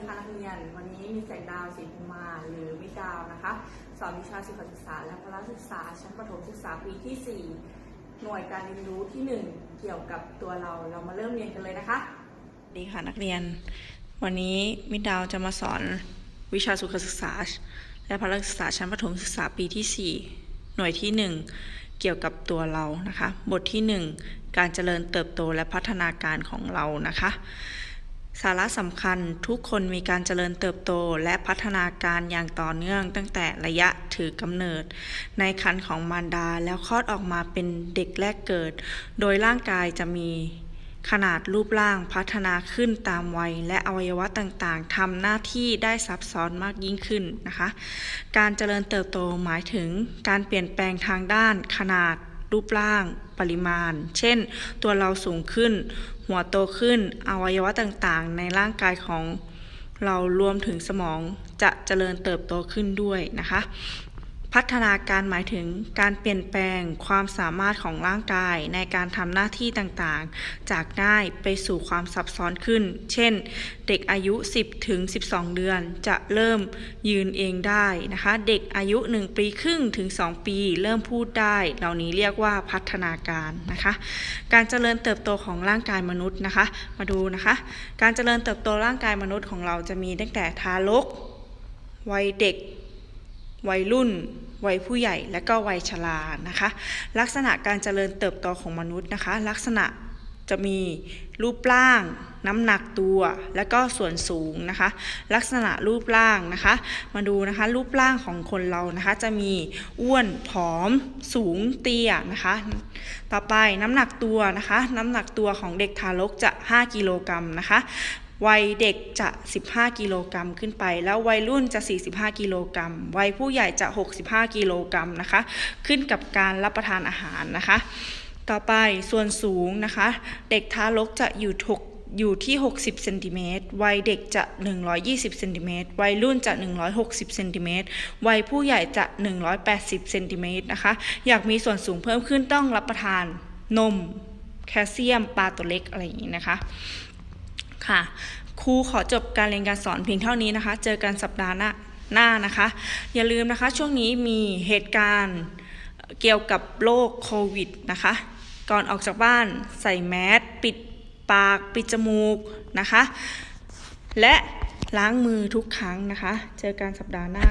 ีค่ะนักเรียน วันนี้มีแสงดาวศรีภูมาหรือวิดาวนะคะ สอนวิชาสุขศึกษาและพละศึกษา ชั้นประถมศึกษาปีที่ 4 หน่วยการเรียนรู้ที่ 1 เกี่ยวกับตัวเรา เรามาเริ่มเรียนกันเลยนะคะ ดีค่ะนักเรียน วันนี้มิดาวจะมาสอนวิชาสุขศึกษา และพละศึกษาชั้นประถมศึกษาปีที่ 4 หน่วยที่ 1 เกี่ยวกับตัวเรานะคะ บทที่ 1 การเจริญเติบโตและพัฒนาการของเรานะคะ สาระสำคัญทุกคนมีการเจริญเติบโตและพัฒนาการอย่างต่อเนื่องตั้งแต่ระยะถือกำเนิด ในครรภ์ของมารดาแล้วคลอดออกมาเป็นเด็กแรกเกิด โดยร่างกายจะมีขนาดรูปร่างพัฒนาขึ้นตามวัย และอวัยวะต่างๆทำหน้าที่ได้ซับซ้อนมากยิ่งขึ้นนะคะ การเจริญเติบโตหมายถึงการเปลี่ยนแปลงทางด้านขนาดรูปร่าง ปริมาณ เช่น ตัวเราสูงขึ้น หัวโตขึ้น อวัยวะต่างๆ ในร่างกายของเรารวมถึงสมองจะเจริญเติบโตขึ้นด้วยนะคะ พัฒนาการหมายถึงการเปลี่ยนแปลงความสามารถของร่างกายในการทำหน้าที่ต่างๆ จากง่ายไปสู่ความซับซ้อนขึ้น เช่น เด็กอายุ 10ถึง12 เดือนจะเริ่มยืนเองได้นะคะ เด็กอายุ 1 ปีครึ่งถึง 2 ปี เริ่มพูดได้ เหล่านี้เรียกว่าพัฒนาการนะคะ การเจริญเติบโตของร่างกายมนุษย์นะคะ มาดูนะคะ การเจริญเติบโตร่างกายมนุษย์ของเราจะมีตั้งแต่ทารกวัยเด็ก วัยรุ่น วัยผู้ใหญ่ และก็วัยชรานะคะ ลักษณะการเจริญเติบโตของมนุษย์นะคะ ลักษณะจะมีรูปร่าง น้ำหนักตัว และก็ส่วนสูงนะคะ ลักษณะรูปร่างนะคะ มาดูนะคะรูปร่างของคนเรานะคะ จะมีอ้วนผอม สูงเตี้ยนะคะ ต่อไปน้ำหนักตัวนะคะ น้ำหนักตัวของเด็กทารกจะ 5 กิโลกรัมนะคะ วัยเด็กจะ 15 กิโลกรัมขึ้นไป แล้ววัยรุ่นจะ 45 กิโลกรัม วัยผู้ใหญ่จะ 65 กิโลกรัมนะคะ ขึ้นกับการรับประทานอาหารนะคะ ต่อไปส่วนสูงนะคะ เด็กทารกจะอยู่ทกอยู่ที่ 60 เซนติเมตร วัยเด็กจะ 120 เซนติเมตร วัยรุ่นจะ 160 เซนติเมตร วัยผู้ใหญ่จะ 180 เซนติเมตรนะคะ อยากมีส่วนสูงเพิ่มขึ้นต้องรับประทานนม แคลเซียม ปลาตัวเล็กอะไรอย่างนี้นะคะ ค่ะครูขอจบการเรียนการสอนเพียงเท่านี้นะคะ เจอกันสัปดาห์หน้าหน้านะคะ อย่าลืมนะคะช่วงนี้มีเหตุการณ์เกี่ยวกับโรคโควิดนะคะ ก่อนออกจากบ้านใส่แมสปิดปากปิดจมูกนะคะ และล้างมือทุกครั้งนะคะ เจอกันสัปดาห์หน้า